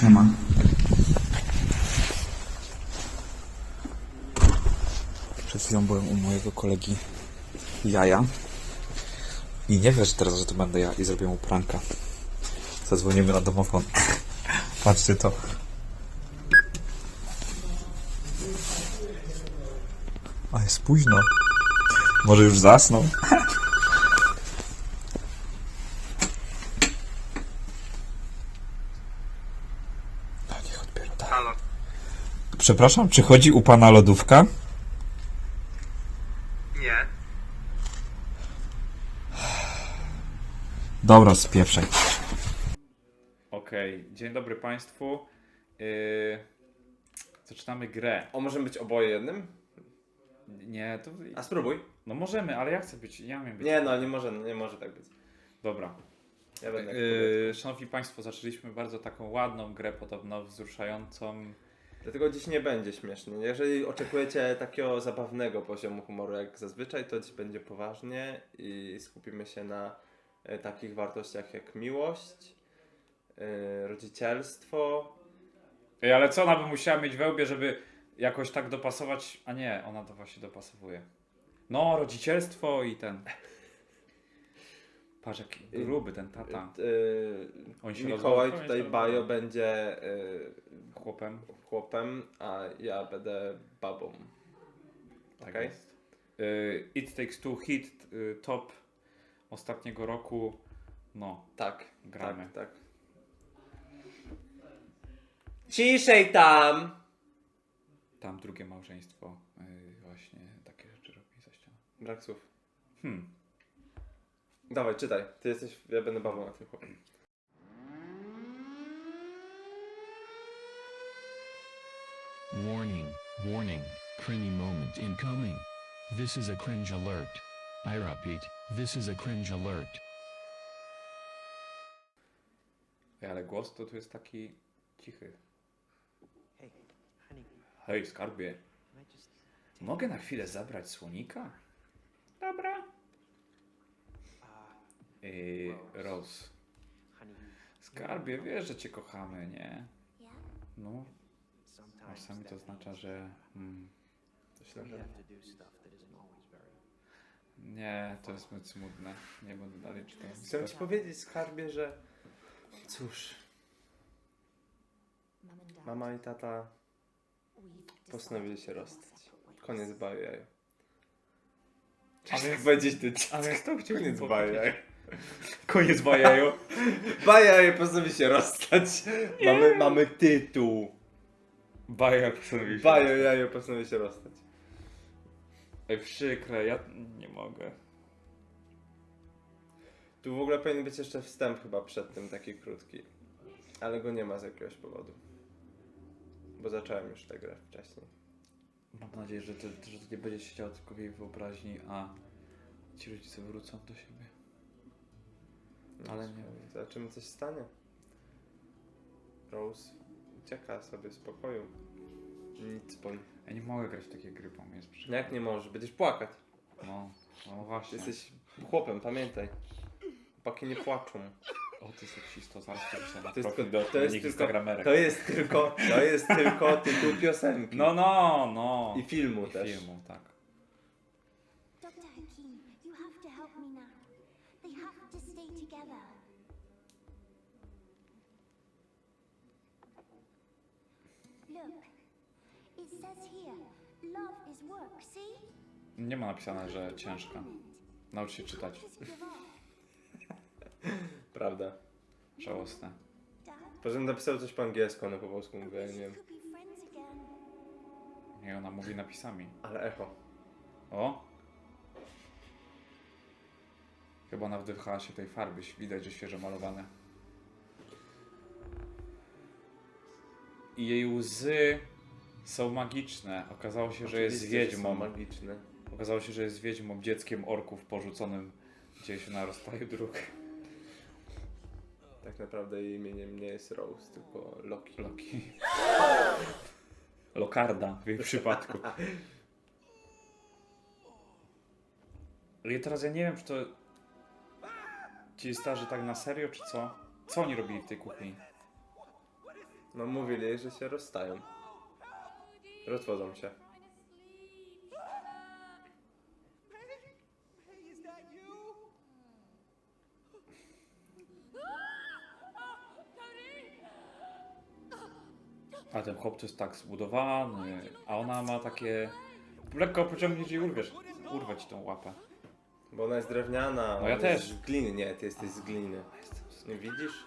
Siema. Przed chwilą byłem u mojego kolegi Jaja. I nie wiesz teraz, że to będę ja i zrobię mu pranka. Zadzwonimy na domofon. Patrzcie to. A jest późno. Może już zasnął? No niech odbiera. tak. Halo. Przepraszam, czy chodzi u pana lodówka? Nie. Dobra, spieprzaj. Okej, dzień dobry Państwu. Yy, zaczynamy grę. O, możemy być oboje jednym? Nie, to. A spróbuj. No możemy, ale ja chcę być. Ja miałem być. Nie no, nie może, nie może tak być. Dobra. Ja będę Yy, szanowni Państwo, zaczęliśmy bardzo taką ładną grę, podobno wzruszającą. Dlatego dziś nie będzie śmiesznie. Jeżeli oczekujecie takiego zabawnego poziomu humoru jak zazwyczaj, to dziś będzie poważnie i skupimy się na e, takich wartościach jak miłość, e, rodzicielstwo. Ej, ale co ona by musiała mieć wełbie, żeby jakoś tak dopasować? A nie, ona to właśnie dopasowuje. No, rodzicielstwo i ten. Patrz, jaki gruby ten tata. Się Mikołaj tutaj Bajo będzie e, Chłopem. chłopem, a ja będę babą. Tak Okej? jest. Y, It Takes Two hit y, top ostatniego roku. No, Tak, Gramy. tak, tak. Ciszej tam! tam drugie małżeństwo y, właśnie takie rzeczy robi za ścianą. Brak słów. Hmm. Dawaj, czytaj. Ty jesteś, ja będę babą na tym chłopem. Warning, warning, cringy moment incoming. This is a cringe alert. I repeat, this is a cringe alert. Ej, ale głos to tu jest taki cichy. Hey, honey, Hej, skarbie. can I just Mogę na chwilę zabrać słonika? Dobra. Yy, Rose. Skarbie, wiesz, że cię kochamy, nie? No, czasami to oznacza, że... Mm, że... to always very nie, to jest zbyt smutne. Nie będę dalej czytał. Chcę ci powiedzieć, skarbie, że... Cóż, mama i tata postanowili się to rozstać. Koniec jajo. Ale- Ale powiedzieć ty Ale kto chciał Koniec mi baju powiedzieć? jajo. Koniec bajajo. Baju jajo postanowili się rozstać. Mamy, mamy tytuł. Baja postanowił się Baju rozstać. jajo postanowili się rozstać. Ej, przykre, ja nie mogę. Tu w ogóle powinien być jeszcze wstęp chyba przed tym, taki krótki. Ale go nie ma z jakiegoś powodu. Bo zacząłem już tę grę wcześniej. Mam nadzieję, że to, że to nie będzie się działo tylko w jej wyobraźni, a ci rodzice wrócą do siebie. Ale nie. Zobaczymy, coś stanie. Rose ucieka sobie w spokoju. Nic po Ja nie mogę grać w takie gry, bo mi jest przykro. Jak nie możesz? Będziesz płakać. No, no właśnie. Jesteś chłopem, pamiętaj. Chłopaki nie płaczą. O, ty seksisto, zaraz to na To jest, profil tylko, do to, jest tylko, instagramerek. to jest tylko To jest tylko tytuł piosenki. No, no, no. I filmu I też. filmu, tak. Dr. Hakim, you have to help me now. They have together. Look, it says here, love is work, see? Nie ma napisane, że ciężka. Naucz się czytać. Prawda. Żałosne. Poza tym napisał coś po angielsku, no po polsku mówię, ja nie wiem. Nie, ona mówi napisami. Ale echo. O! Chyba nawdychała się tej farby, widać, że świeżo malowane. I jej łzy są magiczne. Okazało się, że jest Oczywiście, że są wiedźmą. magiczne. Okazało się, że jest wiedźmą, dzieckiem orków porzuconym gdzieś na rozstaju dróg. Tak naprawdę jej imieniem nie jest Rose, tylko Loki. Loki. Lokarda w jej przypadku. I teraz ja nie wiem, czy to ci starzy tak na serio, czy co? Co oni robili w tej kuchni? No mówili, że się rozstają. Rozwodzą się. A ten chłop to jest tak zbudowany, a ona ma takie... Lekko pociągniesz i urwiesz. Urwać tą łapę. Bo ona jest drewniana. No ja też. Z gliny, nie, ty jesteś z gliny. Nie widzisz?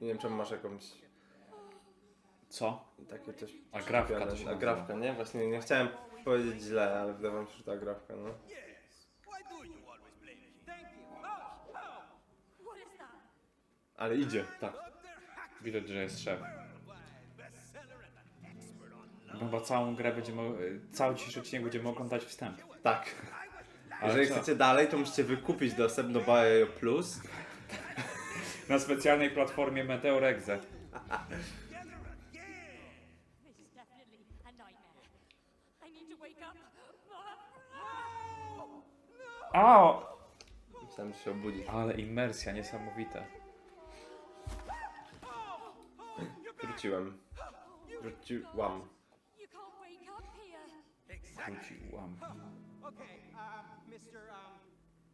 Nie wiem czemu masz jakąś Co? takie coś. Agrafka to się nazywa. Agrafka, nie? Właśnie nie chciałem powiedzieć źle, ale wydawało mi się, że to agrafka, no. Ale idzie, tak. Widać, że jest szef. Chyba całą grę będziemy, cały dzisiejszy odcinek będziemy oglądać wstęp. Tak. Ale Jeżeli co? chcecie dalej, to musicie wykupić dostęp do Bio Plus. Na specjalnej platformie Meteor Exe. This is definitely a nightmare. I need to wake up. Że się obudzi. Ale imersja niesamowita. Wróciłem. Wróciłam. You can't wake up here. Wróciłam. Okay, uh, Mr. Um,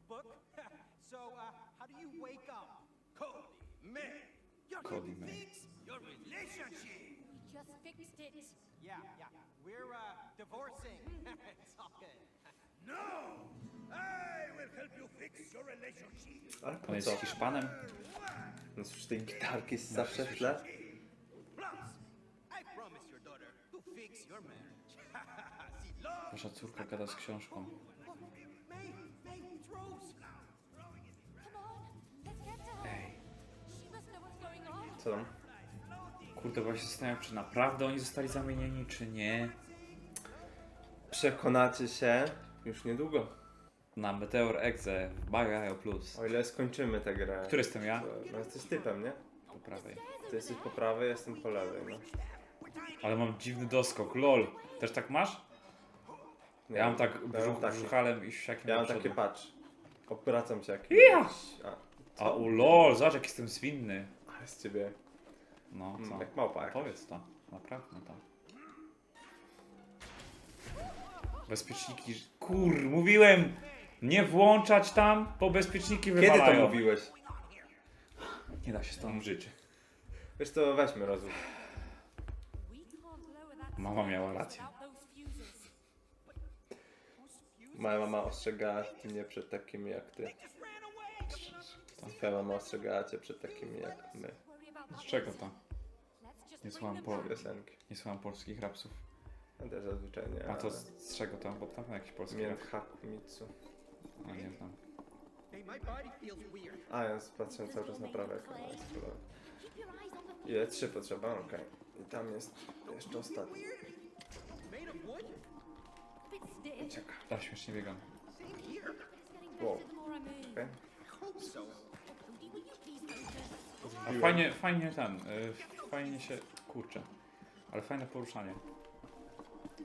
Book. so, uh, how do you wake up? Cody, man, you're Cody, man. your relationship. Just fixed it. Yeah, yeah, we're uh, divorcing. it's all good. No! I will help you fix your relationship. Ale On jest? Hiszpanem? No już tej gitarki jest zawsze w tle. Plus, I promise your daughter to fix your marriage. Wasza córka gada z książką. Ej. Co tam? kurde, ja się zastanawiam, czy naprawdę oni zostali zamienieni, czy nie. Przekonacie się już niedługo. Na Meteor Exe w Bio Plus. O ile skończymy tę grę. Który jestem ja? To- No jesteś typem, nie? Po prawej. Ty jesteś po prawej, jestem po lewej, no. Ale mam dziwny doskok, lol. Też tak masz? Nie, Ja mam tak brzuch, takie. brzuchalem i siakiem Ja do mam takie, patrz. Obracam się jak... Ja! A, A u lol, zobacz jak jestem zwinny. ale z ciebie No, mm, co? jak małpa jak. Powiedz to, naprawdę to. Bezpieczniki, kur, mówiłem! Nie włączać tam, bo bezpieczniki Kiedy wywalają. to mówiłeś? Nie da się z tą żyć. Wiesz co, weźmy rozum. Mama miała rację. Moja mama ostrzegała mnie przed takimi jak ty. Twoja mama ostrzegała cię przed takimi jak my. Z czego to? Nie słucham, po. Piosenki. nie słucham polskich rapsów. Ja też zazwyczaj nie. A to z, z czego to? Bo tam jakiś polski rap. Mięt Hakumitsu. A nie znam. A, ja patrzę cały czas na prawe the Ile? Trzy potrzeba? Okej. I tam jest jeszcze ostatni. Czeka. Ja śmiesznie biegam. Wow. A fajnie, fajnie ten, y, fajnie się kurczę. Ale fajne poruszanie.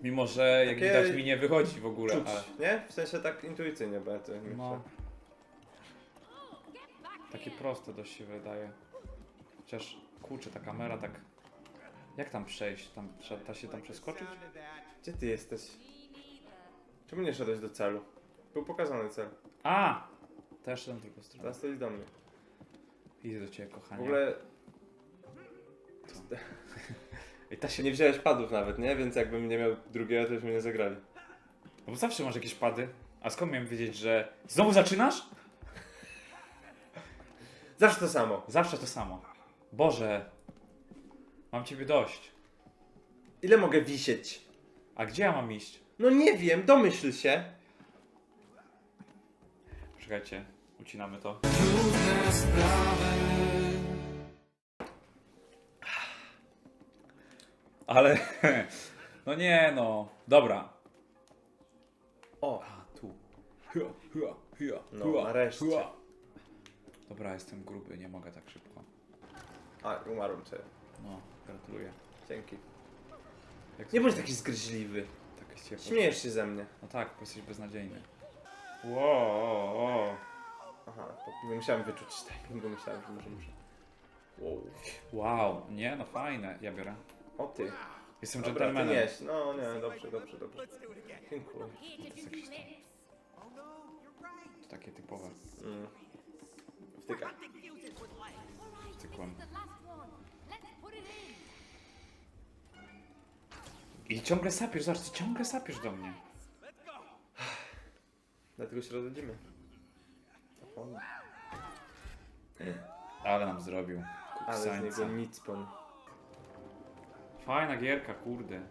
Mimo, że jak Takie widać mi nie wychodzi w ogóle, Czuć, ale nie? W sensie tak intuicyjnie bardzo. myślę. no. Takie proste dość się wydaje. Chociaż kurczę, ta kamera tak. Jak tam przejść? Tam trzeba da się tam przeskoczyć? Gdzie ty jesteś? Czemu nie szedłeś do celu? Był pokazany cel. A! Szedłem w drugą stronę. Teraz to idź do mnie. Idę do ciebie, W kochanie. ogóle I ta się nie wziąłeś padów nawet, nie? Więc jakbym nie miał drugiego, to byśmy nie zagrali. No bo zawsze masz jakieś pady. A skąd miałem wiedzieć, że. Znowu zaczynasz? Zawsze to samo. Zawsze to samo. Boże. Mam ciebie dość. Ile mogę wisieć? A gdzie ja mam iść? No nie wiem, domyśl się. Czekajcie, ucinamy to. Ale. No nie no. Dobra. O, A tu. Hua, hua, hua, No, hua, nareszcie. hua. Dobra, jestem gruby, nie mogę tak szybko. a umarłem sobie. No, gratuluję. Dzięki. Jak Nie bądź taki zgryźliwy. Tak jest ciepło. Śmiejesz się ze mnie. No tak, bo jesteś beznadziejny. Wow. Aha, to musiałem wyczuć timingu, myślałem, że może muszę. Wow. Wow, nie, no fajne, ja biorę. O ty. Jestem Dobra, ty nieś. No nie, dobrze, dobrze, dobrze. Dziękuję. To takie typowe. Mm. Wtyka. Cykłem. I ciągle sapiesz, zobacz, ty ciągle sapiesz do mnie. Dlatego się rozchodzimy. O, Ale nam zrobił. Ale z Kuksańca. niego nic pon. Fajna gierka, kurde.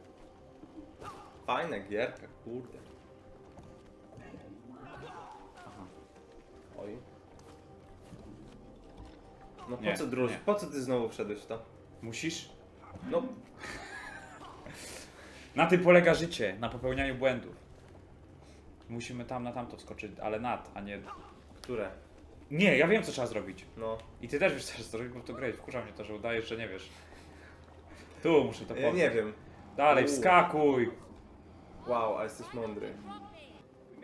Fajna gierka, kurde. Oj. No po Nie, co druż? nie. Po co ty znowu wszedłeś w to? Musisz? No, Na tym polega życie, na popełnianiu błędów. Musimy tam na tamto skoczyć, ale nad, a nie... które? Nie, ja wiem co trzeba zrobić. No. I ty też wiesz co trzeba zrobić, bo to grać. Wkurza mnie to, że udajesz, że nie wiesz. Tu muszę to Ja powiedzieć. nie wiem. Dalej, U. wskakuj! Wow, a jesteś mądry. We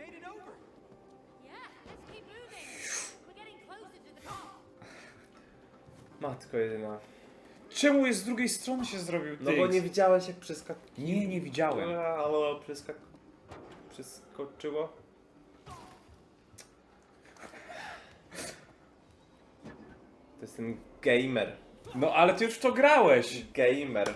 made it over. Yeah, let's keep moving. We're getting closer to the top. Matko jedyna. Czemu jest z drugiej strony się zrobił No bo nie widziałeś jak przeskak... Nie, nie widziałem. Ale przeskak... Przeskoczyło? To jest ten gamer. No ale ty już w to grałeś! Gamer.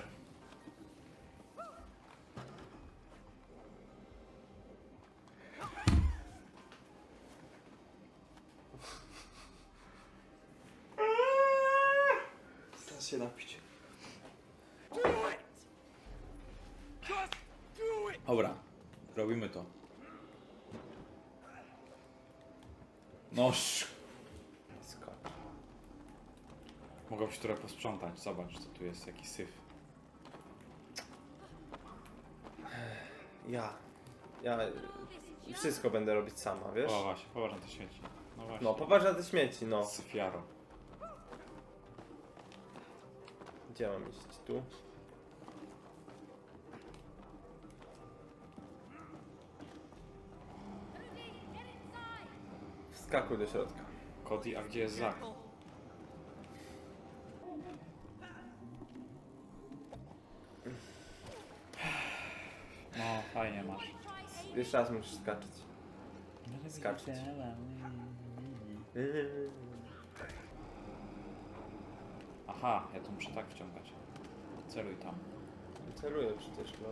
Czas się napić. Dobra, robimy to. No. Skacz. mogę się trochę posprzątać. Zobacz, co tu jest, jaki syf. Ja. Ja wszystko będę robić sama, wiesz? O właśnie, poważnie te śmieci. No właśnie. No, poważne te śmieci, no. Syfiaro. Gdzie mam iść? Tu? Wskakuj do środka. Cody, a gdzie jest Zach? No, fajnie masz. Jeszcze raz musisz skaczyć. Skaczyć. Aha, ja to muszę tak wciągać. Celuj tam. Celuję przecież, no.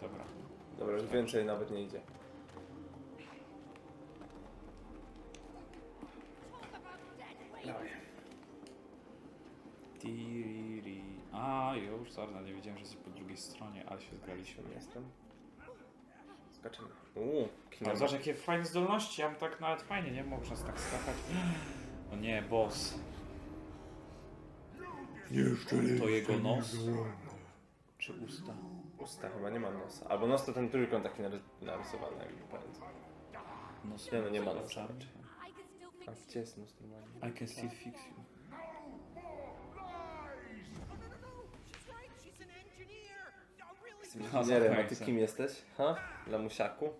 Dobra. Dobra, już więcej nawet nie idzie. Dawaj. Tiriri. A, już, sorry, nie wiedziałem, że jesteś po drugiej stronie, ale się zgraliśmy. Jestem. Skaczemy. Uuu, Ale zobacz, jakie fajne zdolności, ja bym tak nawet fajnie, nie? Można tak skakać. No nie, boss. To jego nos? Czy usta? Usta chyba nie ma nosa. Albo nos to ten trójkąt taki narys- narysowany, jakby pamiętam. Nos Nie no, nie ma nosa can still A gdzie jest nos normalnie? I can still fix you. She's right. She's an engineer. Oh, really? Jestem No, inżynierem, a ty kim jesteś? Ha? Lamusiaku?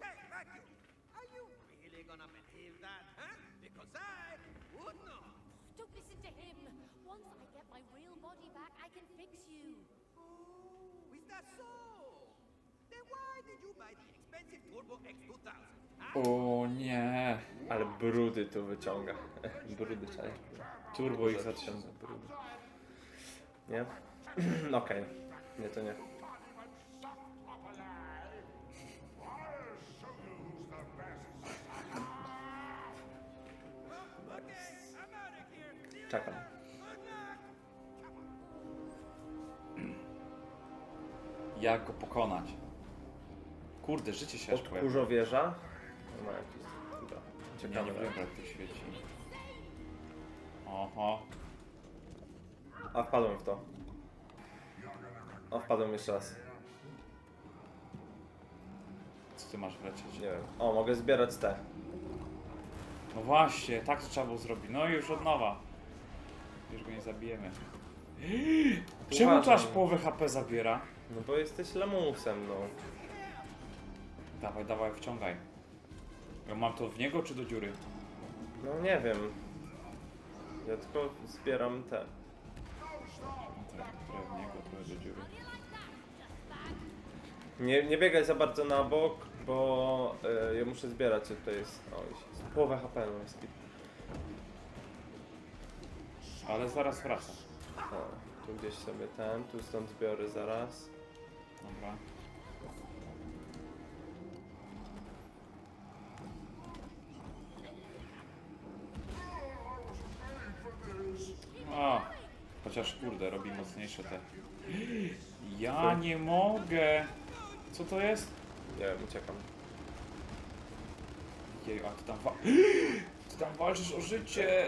Don't listen to him. Once I get my real body back, I can fix you. Is that so? Then why did you buy the expensive Turbo X2000? O nie. Ale brudy tu wyciąga. Brudy czaj. Turbo ich Zaciąga zaciąga. brudy. Nie? Okej. Nie, to nie. Czekam. Jak go pokonać? Kurde, życie się aż pojawia. No, Ma jakiś... Dobra. Nie, nie wiem, jak to świeci. Oho. A wpadłem w to. O, wpadłem jeszcze raz. Co ty masz wlecieć? Nie wiem. O, mogę zbierać te. No właśnie, tak to trzeba było zrobić. No i już od nowa. Już go nie zabijemy. Czemu to aż połowę HP zabiera? No bo jesteś lamusem, no. Dawaj, dawaj, wciągaj. Ja mam to w niego czy do dziury? No nie wiem. Ja tylko zbieram te. No tak, trochę w niego, trochę do dziury. Nie, nie biegaj za bardzo na bok, bo y, ja muszę zbierać, co tutaj jest. O, jest połowę HP no jest. Ale zaraz wraca. O, tu gdzieś sobie ten, tu stąd zbiorę zaraz. Dobra. A, chociaż kurde, robi mocniejsze te. Ja nie mogę! Co to jest? Nie wiem, uciekam. Jej, a ty tam wa- Ty tam walczysz o życie!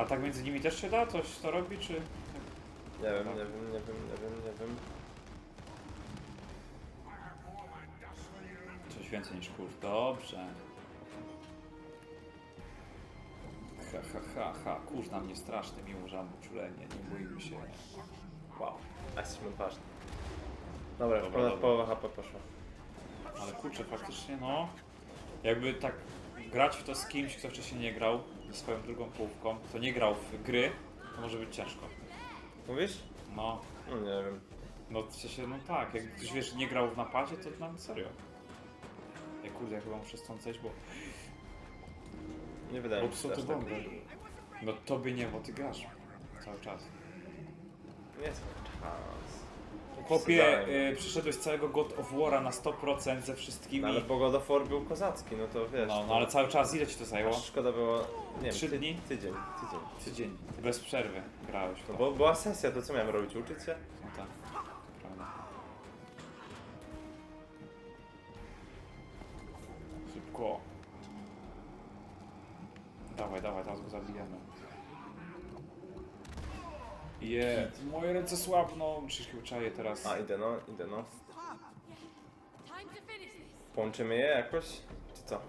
A tak między nimi też się da? Coś to robi, czy... Nie wiem, nie wiem, nie wiem, nie wiem, nie wiem. Coś więcej niż kur. Dobrze. Ha, ha, ha, ha. Kurz na mnie straszny, mimo że mam uczulenie. Nie boimy się. Wow. A jesteśmy odważni. Dobra, Dobra, ponad dobra. połowa HP poszła. Ale kurczę, faktycznie no... Jakby tak grać w to z kimś, kto wcześniej nie grał, ze swoją drugą połówką, kto nie grał w gry, to może być ciężko. Mówisz? No, No nie wiem. no w sensie, no tak, jak ktoś wiesz, nie grał w napadzie, to nam serio. Ja kurde, ja chyba muszę stąd zejść, bo... Nie wydaje mi się że to tak. bomby? No tobie nie, bo ty grasz. Cały czas. Nie jest czas. Przesadzałem. y, przyszedłeś całego God of War'a na 100% ze wszystkimi. No, ale bo God of War był kozacki, no to wiesz. No, no ale cały czas ile ci to zajęło? aż Szkoda było, nie wiem, Trzy ty, dni? Tydzień, tydzień. Tydzień. Bez przerwy grałeś w to. No bo była sesja, to co miałem robić? Uczyć się? Je, moje ręce słabną. Czyż czaję teraz. A, idę no, idę no. Połączymy je jakoś? Czy co?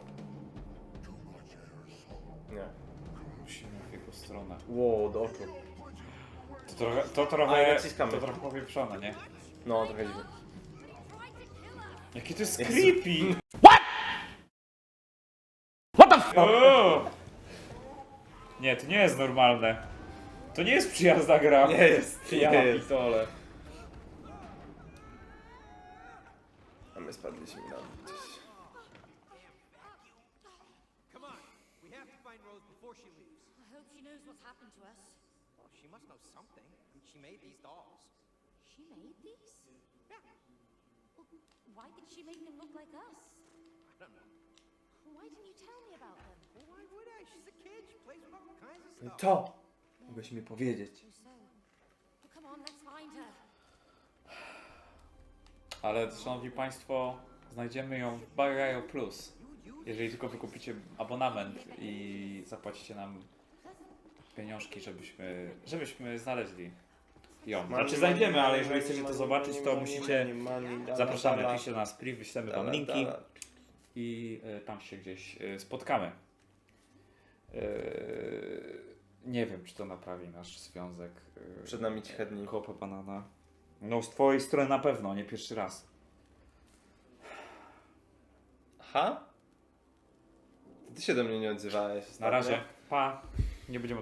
Nie. Musimy w jego stronę. Wow, do oczu. To trochę, to A, trochę, naciskamy. to trochę powieprzone, nie? No, trochę dziwnie. Jakie to jest Jezu. creepy! What? What the fuck? Nie, to nie jest normalne. To nie jest przyjazna gra. Nie jest, nie Ja jest. pitole. A my spadliśmy na gdzieś. Come on. We have to find Rose before she leaves. I hope she knows what's happened to us. Well, she must know something. She made these dolls. She made these? Yeah. Well, why did she make them look like us? I don't know. Why didn't you tell me about them? Well, why would I? She's a kid. She plays with all kinds of stuff. To! Mogłeś mi powiedzieć. Ale szanowni państwo, znajdziemy ją w Bagajo Plus. Jeżeli tylko wykupicie abonament i zapłacicie nam pieniążki, żebyśmy, żebyśmy znaleźli ją. Znaczy znajdziemy, ale jeżeli chcecie to zobaczyć, to musicie... Zapraszamy, piszcie na nas priv, wyślemy wam linki i e, tam się gdzieś e, spotkamy. E, nie wiem, czy to naprawi nasz związek. e, Przed nami ciche dni. Kopa banana. No z twojej strony na pewno, nie pierwszy raz. Aha? Ty się do mnie nie odzywałeś. Na ostatnio. razie, pa. Nie będziemy